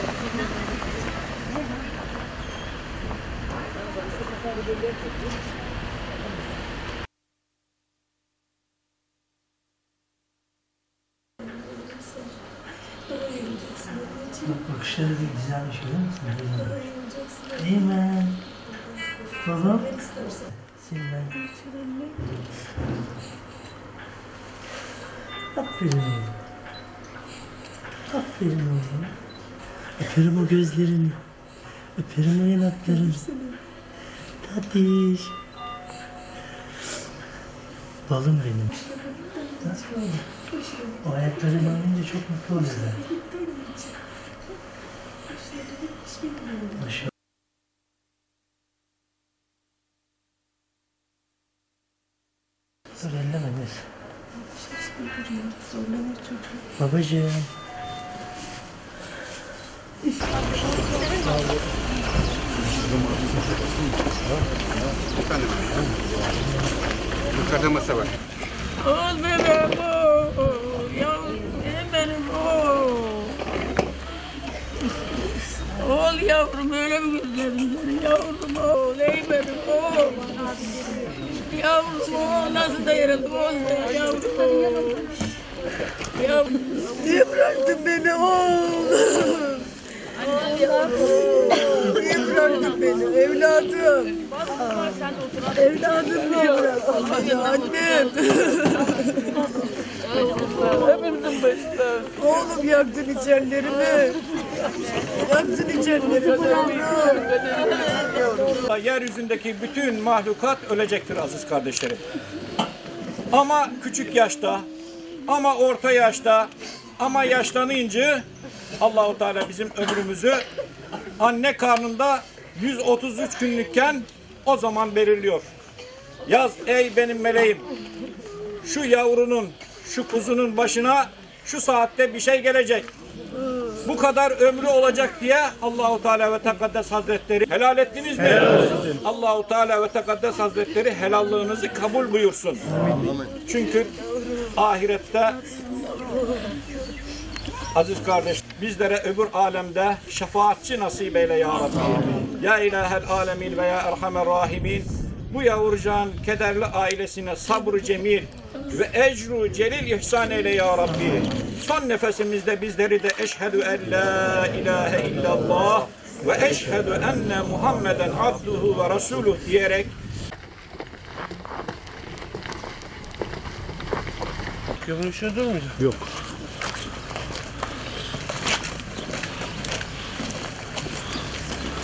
Bak bakışları da güzelmiş biliyor musun? Değil mi? Oğlum. Seni ben. Aferin oğlum. Aferin oğlum. Öperim o gözlerini. Öperim o yanaklarını. Tatlış. Balım benim. Nasıl oldu? O ayaklarını görünce çok mutlu oluyorlar. Maşallah. Dur elleme dur. Babacığım. Yukarıda masa var. Oğul bebeğim oğul, yavrum benim oğul. Oğul yavrum öyle mi gözlerin yavrum oğul, ey benim oğul. Yavrum oğul nasıl da yarıldı oğul sen yavrum oğul. Yavrum niye bıraktın beni oğul? Niye bıraktın beni evladım? Evladım niye bıraktın beni annem? Hepimizin başında. Oğlum yaktın içerlerimi. Yaktın içerlerimi yavrum. Yeryüzündeki bütün mahlukat ölecektir aziz kardeşlerim. Ama küçük yaşta, ama orta yaşta, ama yaşlanınca Allahu Teala bizim ömrümüzü anne karnında 133 günlükken o zaman belirliyor. Yaz ey benim meleğim. Şu yavrunun, şu kuzunun başına şu saatte bir şey gelecek. Bu kadar ömrü olacak diye Allahu Teala ve Tekaddes Hazretleri helal ettiniz mi? Allahu Teala ve Tekaddes Hazretleri helallığınızı kabul buyursun. Çünkü ahirette aziz kardeş bizlere öbür alemde şefaatçi nasip eyle ya Rabbi. Ya ilahel alemin ve ya erhamer rahimin. Bu yavrucağın kederli ailesine sabrı cemil ve ecru celil ihsan eyle ya Rabbi. Son nefesimizde bizleri de eşhedü en la ilahe illallah ve eşhedü enne Muhammeden abduhu ve resuluh diyerek Görüşürdün mü? Yok.